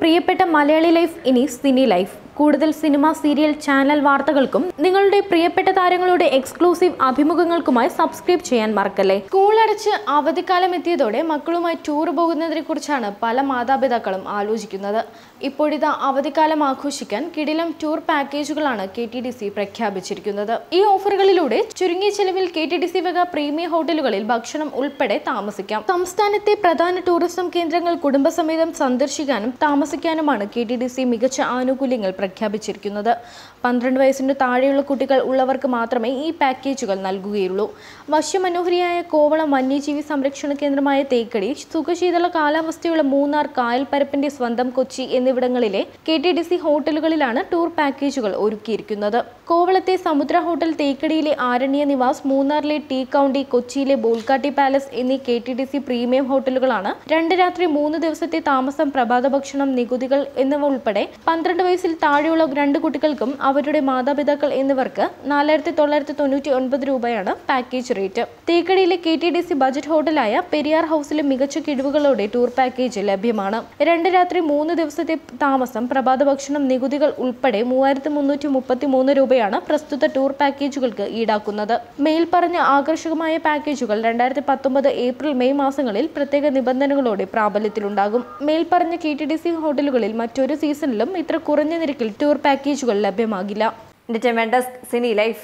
പ്രിയപ്പെട്ട മലയാളി ലൈഫ് ഇനി cine life. കൂടുതൽ സിനിമ സീരിയൽ ചാനൽ വാർത്തകൾക്കും നിങ്ങളുടെ പ്രിയപ്പെട്ട താരങ്ങളുടെ എക്സ്ക്ലൂസീവ് അഭിമുഖങ്ങൾക്കുമായി സബ്സ്ക്രൈബ് ചെയ്യാൻ മറക്കല്ലേ? സ്കൂൾ അടച്ച് അവധിക്കാലം എത്തിയതോടെ മക്കളുമായി ടൂർ പോകുന്നതിനെ കുറിച്ചാണ് പല മാതാപിതാക്കളും ആലോചിക്കുന്നത്. ഇപ്പോഴിതാ അവധിക്കാലം ആഘോഷിക്കാൻ കിടിലം ടൂർ പാക്കേജുകളാണ് കെ ടി ഡി സി പ്രഖ്യാപിച്ചിരിക്കുന്നത്. ഈ ഓഫറുകളിലൂടെ ചുരുങ്ങിയ ചെലവിൽ കെ ടി ഡി സി വക പ്രീമിയം ഹോട്ടലുകളിൽ ഭക്ഷണം ഉൾപ്പെടെ താമസിക്കാം. സംസ്ഥാനത്തെ പ്രധാന ടൂറിസം കേന്ദ്രങ്ങൾ കുടുംബസമേതം സന്ദർശിക്കാനും താമസിക്കാനുമാണ് കെ ടി ഡി സി മികച്ച ആനുകൂല്യങ്ങൾ പ്രഖ്യാപിച്ചിരിക്കുന്നത്. പന്ത്രണ്ട് വയസ്സിന് താഴെയുള്ള കുട്ടികൾ ഉള്ളവർക്ക് മാത്രമേ ഈ പാക്കേജുകൾ നൽകുകയുള്ളൂ. വശ്യമനോഹരിയായ കോവളം വന്യജീവി സംരക്ഷണ കേന്ദ്രമായ തേക്കടി സുഖശീതള കാലാവസ്ഥയുള്ള മൂന്നാർ കായൽപ്പരപ്പിന്റെ സ്വന്തം കൊച്ചി എന്നിവിടങ്ങളിലെ കെ ടി ഡി സി ഹോട്ടലുകളിലാണ് ടൂർ പാക്കേജുകൾ ഒരുക്കിയിരിക്കുന്നത്. കോവളത്തെ സമുദ്ര ഹോട്ടൽ തേക്കടിയിലെ ആരണ്യ നിവാസ് മൂന്നാറിലെ ടീ കൗണ്ടി കൊച്ചിയിലെ ബോൾക്കാട്ടി പാലസ് എന്നീ K T D C premium ഹോട്ടലുകളാണ് രണ്ട് രാത്രി മൂന്ന് ദിവസത്തെ താമസം പ്രഭാത ഭക്ഷണം നികുതികൾ എന്നിവ ഉൾപ്പെടെ പന്ത്രണ്ട് വയസ്സിൽ താഴെയുള്ള രണ്ട് കുട്ടികൾക്കും അവരുടെ മാതാപിതാക്കൾ എന്നിവർക്ക് നാലായിരത്തി തൊള്ളായിരത്തി തൊണ്ണൂറ്റി ഒൻപത് രൂപയാണ് package rate തേക്കടിയിലെ K T D C budget ഹോട്ടലായ Periyar ഹൗസിലെ മികച്ച കിഴിവുകളോടെ ടൂർ പാക്കേജ് ലഭ്യമാണ്. രണ്ട് രാത്രി മൂന്ന് ദിവസത്തെ താമസം പ്രഭാത ഭക്ഷണം നികുതികൾ ഉൾപ്പെടെ മൂവായിരത്തി മുന്നൂറ്റി മുപ്പത്തി മൂന്ന് രൂപയാണ് പ്രസ്തുത ടൂർ പാക്കേജുകൾക്ക് ഈടാക്കുന്നത്. മേൽപ്പറഞ്ഞ ആകർഷകമായ പാക്കേജുകൾ രണ്ടായിരത്തി പത്തൊമ്പത് ഏപ്രിൽ മെയ് മാസങ്ങളിൽ പ്രത്യേക നിബന്ധനകളോടെ പ്രാബല്യത്തിലുണ്ടാകും. മേൽപ്പറഞ്ഞ കെ ടി ഡി സി ഹോട്ടലുകളിൽ മറ്റൊരു സീസണിലും ഇത്ര കുറഞ്ഞ ടൂർ പാക്കേജുകൾ ലഭ്യമാകില്ല. Desk Sini life.